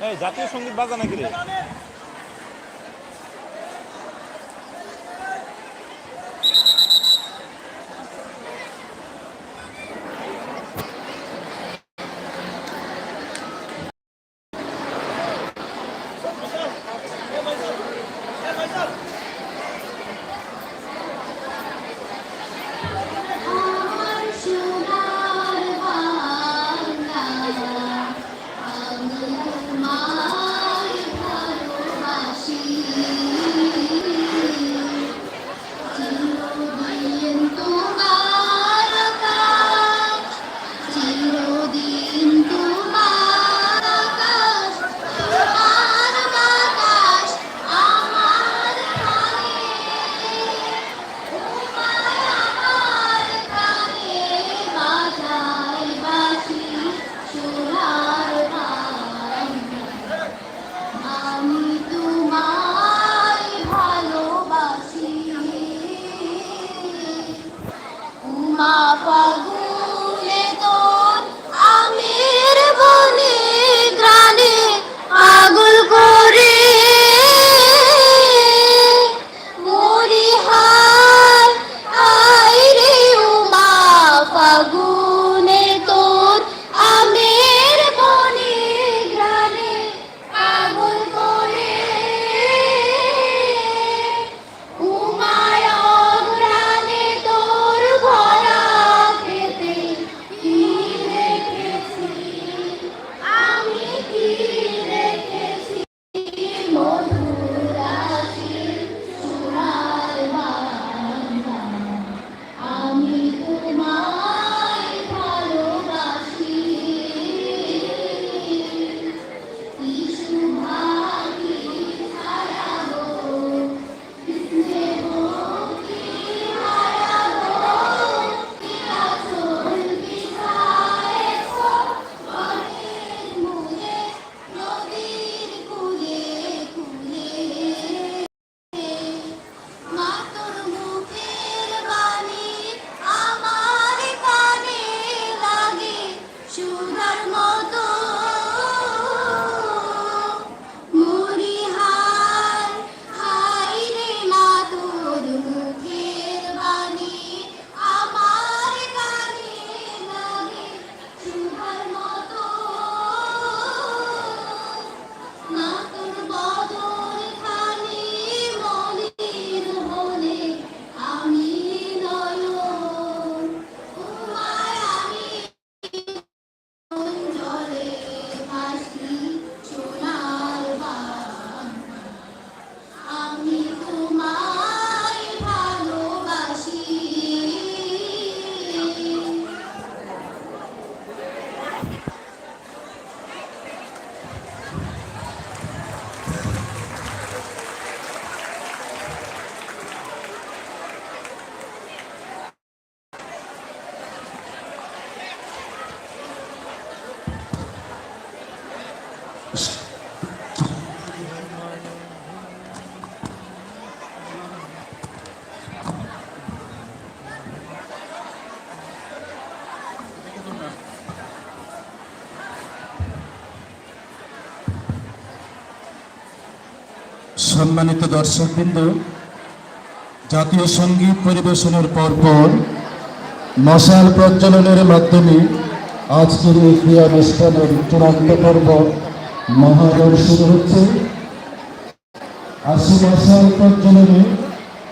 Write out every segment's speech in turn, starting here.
এই জাতীয় সংগীত বাজা নাকি রে? my father. সম্মানিত দর্শকবৃন্দ, জাতীয় সংগীত পরিবেশনের পরপর মশাল প্রজ্বলনের মাধ্যমে আজকের এই ক্রিয়া অনুষ্ঠানের চূড়ান্ত পর্ব মহাদর্শন হচ্ছে আসু মশাল প্রজ্বলনে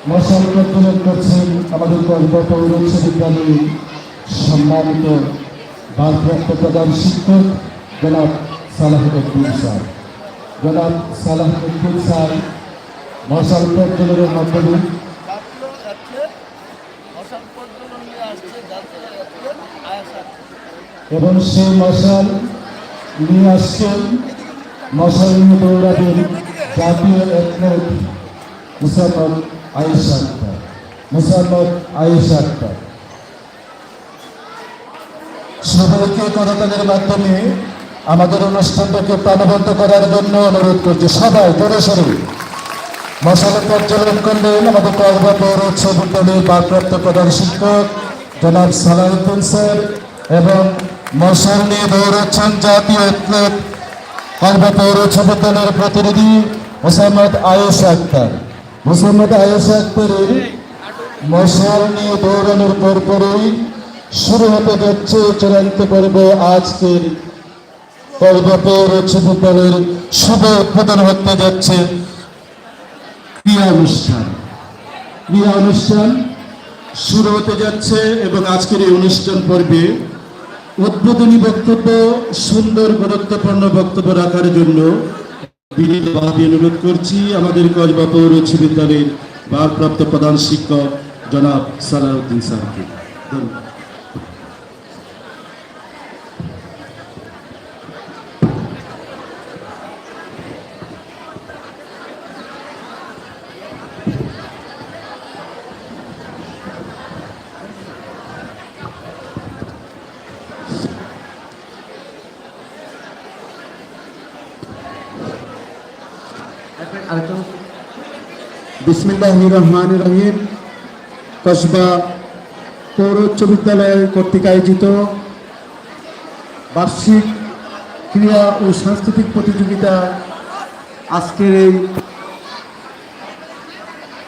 মশাল প্রজ্বলন করছেন আমাদের কলকাতা পৌর বিদ্যালয়ের সম্মানিত ভারপ্রাপ্ত প্রধান শিক্ষক জনাব সালাহুদ্দিন স্যার। জনাব সালাহুদ্দিন স্যার মশাল প্রজ্বলনের মধ্য এবং সেই মশাল নিয়ে আসছেন মশাইনি দৌড়াবেন জাতীয় অ্যাথলেট মুসাম্মদ আয়েশা আক্তার মুসাম্মদ আয়েশা আক্তার। সবাইকে করতালের মাধ্যমে আমাদের অনুষ্ঠানটাকে প্রাণবন্ত করার জন্য অনুরোধ করছি, সবাই জোরে সরে। মশালা পর্যটন করলেন আমাদের কসবা পৌর উচ্চ বিদ্যালয়ের ভারপ্রাপ্ত প্রধান শিক্ষক জনাব সালাউদ্দিন স্যার এবং মশাল নিয়ে দৌড়াচ্ছেন জাতীয় অ্যাথলেট কসবা পৌর উচ্চ বিদ্যালয়ের প্রতিনিধি মোসাম্মদ আয়েশ আক্তার। মোসাম্মদ আয়েশ আক্তারের মশাল নিয়ে দৌড়ানোর পরপরই শুরু হতে যাচ্ছে চূড়ান্ত পর্ব আজকের কসবা পৌর উচ্চ বিদ্যালয়ের শুভ উদ্বোধন হতে যাচ্ছে ক্রিয়া অনুষ্ঠান। ক্রিয়া অনুষ্ঠান শুরু হতে যাচ্ছে এবং আজকের এই অনুষ্ঠান পর্বে উদ্বোধনী বক্তব্য, সুন্দর গুরুত্বপূর্ণ বক্তব্য রাখার জন্য বিনীতভাবে অনুরোধ করছি আমাদের কসবা পৌর বিদ্যালয়ের ভারপ্রাপ্ত প্রধান শিক্ষক জনাব সালাউদ্দিন সাহাকে। ধন্যবাদ। বিসমিল্লাহ রহমান রহিম। কসবা পৌর উচ্চ বিদ্যালয় কর্তৃক আয়োজিত বার্ষিক ক্রীড়া ও সাংস্কৃতিক প্রতিযোগিতা আজকের এই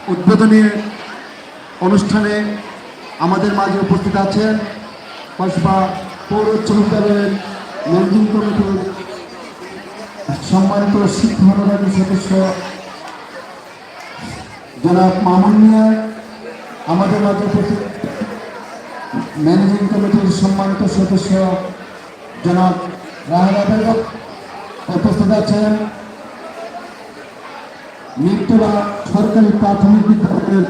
উদ্বোধনী অনুষ্ঠানে আমাদের মাঝে উপস্থিত আছেন কসবা পৌর উচ্চ বিদ্যালয়ের ম্যানেজিং কমিটির সম্মানিত শিক্ষা সদস্য, জনাব মামুন মিয়া, আমাদের মাঝে ম্যানেজিং কমিটির সম্মানিত সদস্য, জনাব রাহেলা উপস্থিত আছেন। মিরপুরা সরকারি প্রাথমিক বিদ্যালয়ের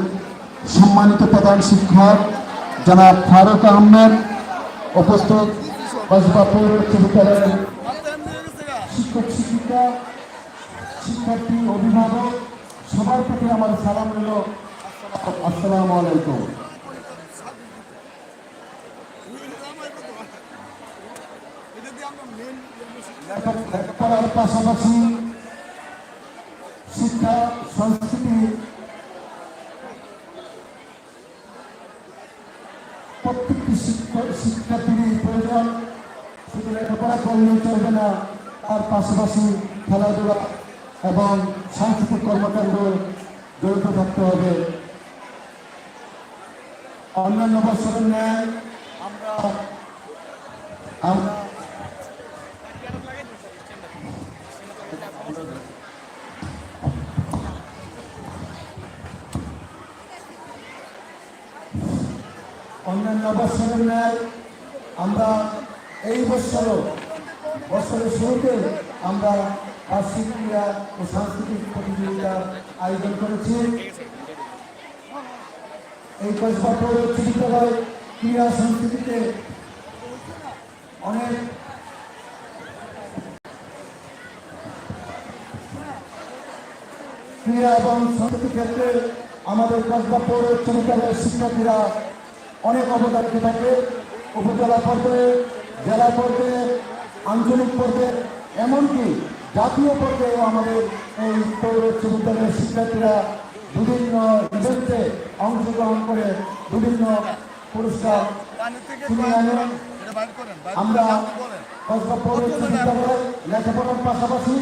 সম্মানিত প্রধান শিক্ষক, জনাব ফারুক আহমেদ, উপস্থিত কসবা পৌর উচ্চ বিদ্যালয়ের শিক্ষক শিক্ষার্থী, অভিভাবক, সবার প্রতি আমার সালাম রইল। আসসালামু আলাইকুম। লেখা- লেখাপড়ার পাশাপাশি শিক্ষা, সংস্কৃতি প্রত্যেকটি শিক্ষক শিক্ষার্থীরই প্রয়োজন। শুধু লেখাপড়া করলেই চলবে না। তার পাশাপাশি খেলাধুলা এবং সাংস্কৃতিক কর্মকাণ্ড জড়িত থাকতে হবে। অন্যান্য বছরের ন্যায় আমরা অন্যান্য বছরের ন্যায় আমরা এই বছরও বছরের শুরুতে আমরা বার্ষিক ক্রীড়া ও সাংস্কৃতিক প্রতিযোগিতার আয়োজন করেছি। এই কসবা পৌর ক্রীড়া সংস্কৃতিতে অনেক ক্রীড়া এবং সংস্কৃতি ক্ষেত্রে আমাদের কসবা পৌর বিদ্যালয়ের শিক্ষার্থীরা অনেক অবদান থাকে। উপজেলা পর্যায়ে, জেলা পর্যায়ে আঞ্চলিক পর্যায়ে এমনকি জাতীয় পর্যায়েও আমাদের এই পৌর উচ্চ বিদ্যালয়ের শিক্ষার্থীরা বিভিন্ন ইভেন্টে অংশগ্রহণ করে বিভিন্ন পুরস্কার আমরা পৌর উচ্চ লেখাপড়ার পাশাপাশি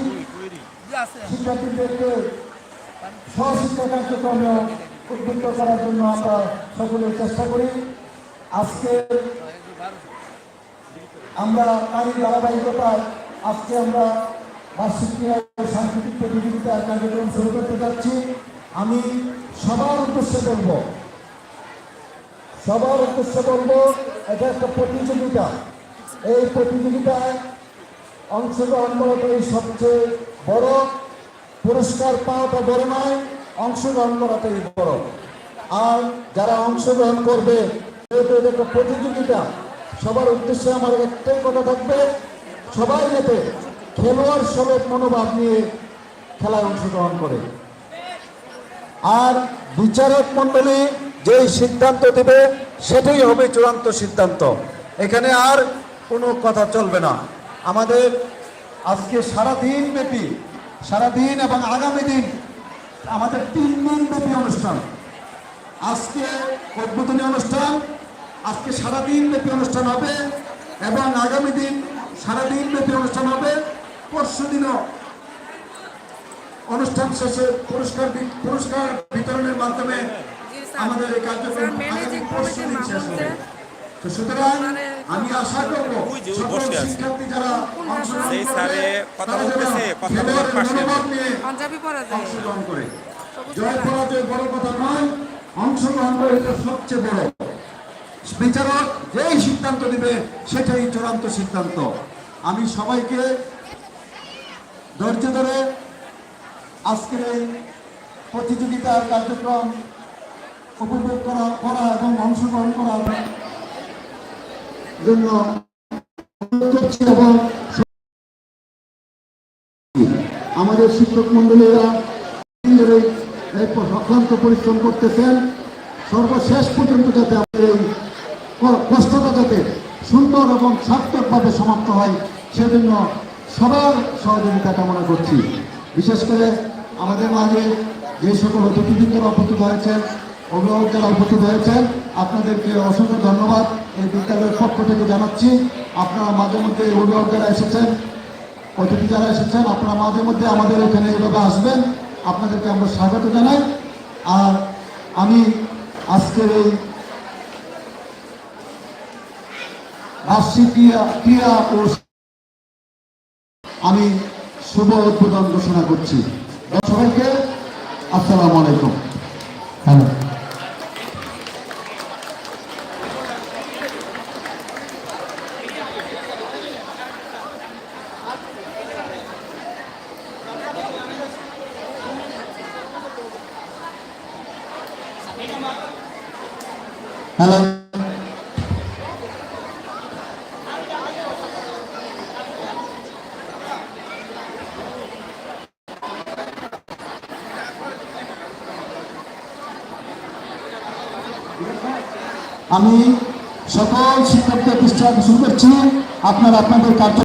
শিক্ষার্থীদেরকে সহশিক্ষা কার্যক্রমে উদ্বুদ্ধ করার জন্য আমরা সকলে চেষ্টা করি। আজকে আমরা তারই ধারাবাহিকতায় আজকে আমরা বার্ষিক সাংস্কৃতিক প্রতিযোগিতার কার্যক্রম শুরু করতে যাচ্ছি। আমি সবার উদ্দেশ্যে বলব, সবার উদ্দেশ্যে বলব, এটা একটা প্রতিযোগিতা। এই প্রতিযোগিতায় অংশগ্রহণ করাটাই সবচেয়ে বড় পুরস্কার পাওয়াটা বড় নয়, অংশগ্রহণ করাটাই বড়। আর যারা অংশগ্রহণ করবে যেহেতু এটা একটা প্রতিযোগিতা। সবার উদ্দেশ্যে আমার একটাই কথা থাকবে, সবাই যাতে খেলোয়াড় সুলভ মনোভাব নিয়ে খেলায় অংশগ্রহণ করে। আর বিচারক মণ্ডলী যেই সিদ্ধান্ত দেবে, সেটাই হবে চূড়ান্ত সিদ্ধান্ত। এখানে আর কোনো কথা চলবে না। আমাদের আজকে সারা দিন ব্যাপী সারা দিন এবং আগামী দিন আমাদের তিন দিন ব্যাপী অনুষ্ঠান। আজকে উদ্বোধনী অনুষ্ঠান আজকে সারাদিন ব্যাপী অনুষ্ঠান হবে এবং আগামী দিন সারাদিন ব্যাপী অনুষ্ঠান হবে। পরশু দিনও অনুষ্ঠান শেষে পুরস্কার পুরস্কার বিতরণের মাধ্যমে আমাদের এই কার্যক্রম আগামী পরশু দিন শেষ হবে। তো সুতরাং আমি আশা করব সকল শিক্ষার্থী যারা অংশগ্রহণ সেই স্যারে কথা বলতেছে, কথা বলার পাশে। পাঞ্জাবি পরা যায়। অংশগ্রহণ করে। জয় পরাজয় বড় কথা নয় অংশগ্রহণ করে এটা সবচেয়ে বড়। বিচারক যেই সিদ্ধান্ত দিবে সেটাই চূড়ান্ত সিদ্ধান্ত। আমি সবাইকে ধৈর্য ধরে আজকের এই প্রতিযোগিতার কার্যক্রম উপভোগ করা করা এবং অংশগ্রহণ করার জন্য আমাদের শিক্ষক মন্ডলীরা অক্লান্ত পরিশ্রম করতেছেন। সর্বশেষ পর্যন্ত যাতে আমাদের এই যাতে সুন্দর এবং সার্থকভাবে সমাপ্ত হয়, সেজন্য সবার সহযোগিতা কামনা করছি। বিশেষ করে আমাদের মাঝে যে সকল অতিথিবৃন্দরা উপস্থিত হয়েছেন, অভিভাবক যারা উপস্থিত হয়েছেন, আপনাদেরকে অসংখ্য ধন্যবাদ। এই বিদ্যালয়ের পক্ষ থেকে জানাচ্ছি, আপনারা মাঝে মধ্যে অভিভাবক যারা এসেছেন, অতিথি যারা এসেছেন, আপনারা মাঝে মধ্যে আমাদের এখানে এইভাবে আসবেন। আপনাদেরকে আমরা স্বাগত জানাই। আর আমি আজকের এই ও আমি শুভ উদ্বোধন ঘোষণা করছি। সবাইকে আসসালামু আলাইকুম। হ্যালো। হ্যালো। আমি সকল শিক্ষকদের দৃষ্টি শুরু করছি। আপনারা আপনাদের কার্য